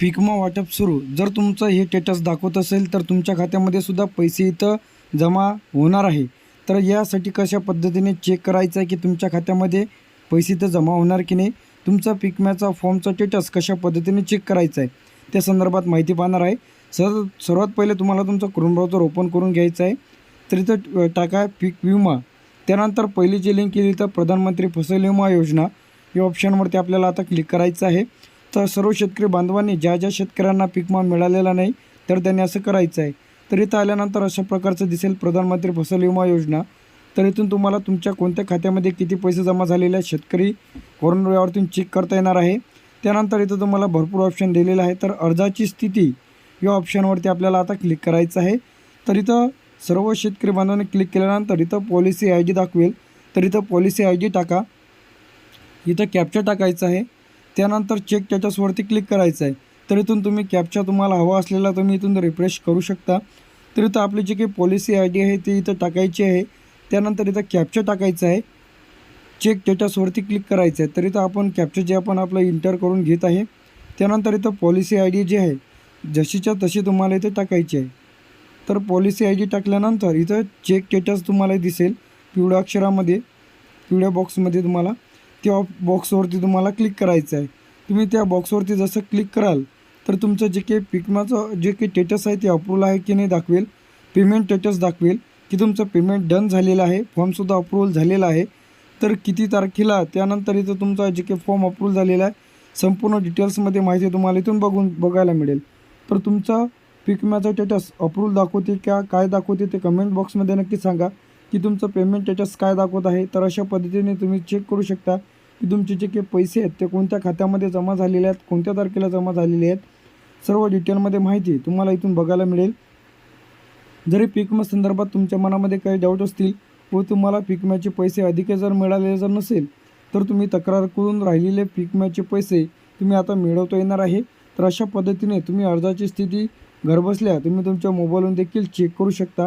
पिकमा वाटप सुरू. जर तुमचं हे स्टेटस दाखवत असेल तर तुमच्या खात्यामध्ये सुद्धा पैसे इथं जमा होणार आहे. तर यासाठी कशा पद्धतीने चेक करायचं आहे की तुमच्या खात्यामध्ये पैसे इथं जमा होणार की नाही? तुमचा पिकम्याचा फॉर्मचा स्टेटस कशा पद्धतीने चेक करायचा आहे त्या संदर्भात माहिती पाहणार आहे. सर सर्वात पहिले तुम्हाला तुमचं क्रोम ब्राउझर ओपन करून घ्यायचं आहे. तर इथं टाका पीक विमा. त्यानंतर पहिली जी लिंक केली तर प्रधानमंत्री फसल विमा योजना. या ऑप्शनवरती आपल्याला आता क्लिक करायचं आहे. तर सर्व शेतकरी बांधवांनी ज्या ज्या शेतकऱ्यांना पीक विमा मिळालेला नाही तर त्यांनी असं करायचं आहे. तर इथं आल्यानंतर अशा प्रकारचं दिसेल प्रधानमंत्री फसल विमा योजना. तर इथून तुम्हाला तुमच्या कोणत्या खात्यामध्ये किती पैसे जमा झालेले आहेत शेतकरी वरून यावरतून चेक करता येणार आहे. त्यानंतर इथं तुम्हाला भरपूर ऑप्शन दिलेलं आहे तर अर्जाची स्थिती या ऑप्शनवरती आपल्याला आता क्लिक करायचं आहे. तर इथं सर्व शेतकरी बांधवांनी क्लिक केल्यानंतर इथं पॉलिसी आय डी दाखवेल. तर इथं पॉलिसी आय डी टाका. इथं कॅप्चर टाकायचं आहे. त्यानंतर चेक स्टेटसवरती क्लिक करायचं आहे. तर इथून तुम्ही कॅपचा तुम्हाला हवा असलेला तुम्ही इथून रिफ्रेश करू शकता. तर इथं आपली जी काही पॉलिसी आय डी आहे ती इथं टाकायची आहे. त्यानंतर इथं कॅप्चा टाकायचं आहे. चेक स्टेटसवरती क्लिक करायचं आहे. तर इथं आपण कॅप्चा जे आपण आपलं इंटर करून घेत आहे त्यानंतर इथं पॉलिसी आय डी जी आहे जशीच्या तशी तुम्हाला इथे टाकायची आहे. तर पॉलिसी आय डी टाकल्यानंतर इथं चेक स्टेटस तुम्हाला दिसेल पिवळ्या अक्षरामध्ये पिवळ्या बॉक्समध्ये तुम्हाला. त्या बॉक्सवरती तुम्हाला क्लिक करायचं आहे. तुम्ही त्या बॉक्सवरती जसं क्लिक कराल तर तुमचं जे काही पिकमाचं जे काही स्टेटस आहे ते अप्रूव्हल आहे की नाही दाखवेल. पेमेंट स्टेटस दाखवेल की तुमचं पेमेंट डन झालेलं आहे फॉर्मसुद्धा अप्रूव्हल झालेला आहे. तर किती तारखेला त्यानंतर इथं तुमचा जे काही फॉर्म अप्रूव्ह झालेला आहे संपूर्ण डिटेल्समध्ये माहिती तुम्हाला इथून बघून बघायला मिळेल. तर तुमचा पिकम्याचा स्टेटस अप्रूव्हल दाखवते का काय दाखवते ते कमेंट बॉक्समध्ये नक्की सांगा. की तुमचं पेमेंट त्याच्यात काय दाखवत आहे तर अशा पद्धतीने तुम्ही चेक करू शकता की तुमचे जे काही पैसे आहेत ते कोणत्या खात्यामध्ये जमा झालेले आहेत कोणत्या तारखेला जमा झालेले आहेत. सर्व डिटेलमध्ये माहिती तुम्हाला इथून बघायला मिळेल. जरी पीकमा संदर्भात तुमच्या मनामध्ये काही डाऊट असतील व तुम्हाला पीकम्याचे पैसे अधिक जर मिळालेले जर नसेल तर तुम्ही तक्रार करून राहिलेले पीकम्याचे पैसे तुम्ही आता मिळवता येणार आहे. तर अशा पद्धतीने तुम्ही अर्जाची स्थिती घरबसल्या तुम्ही तुमच्या मोबाईलवरून देखील चेक करू शकता.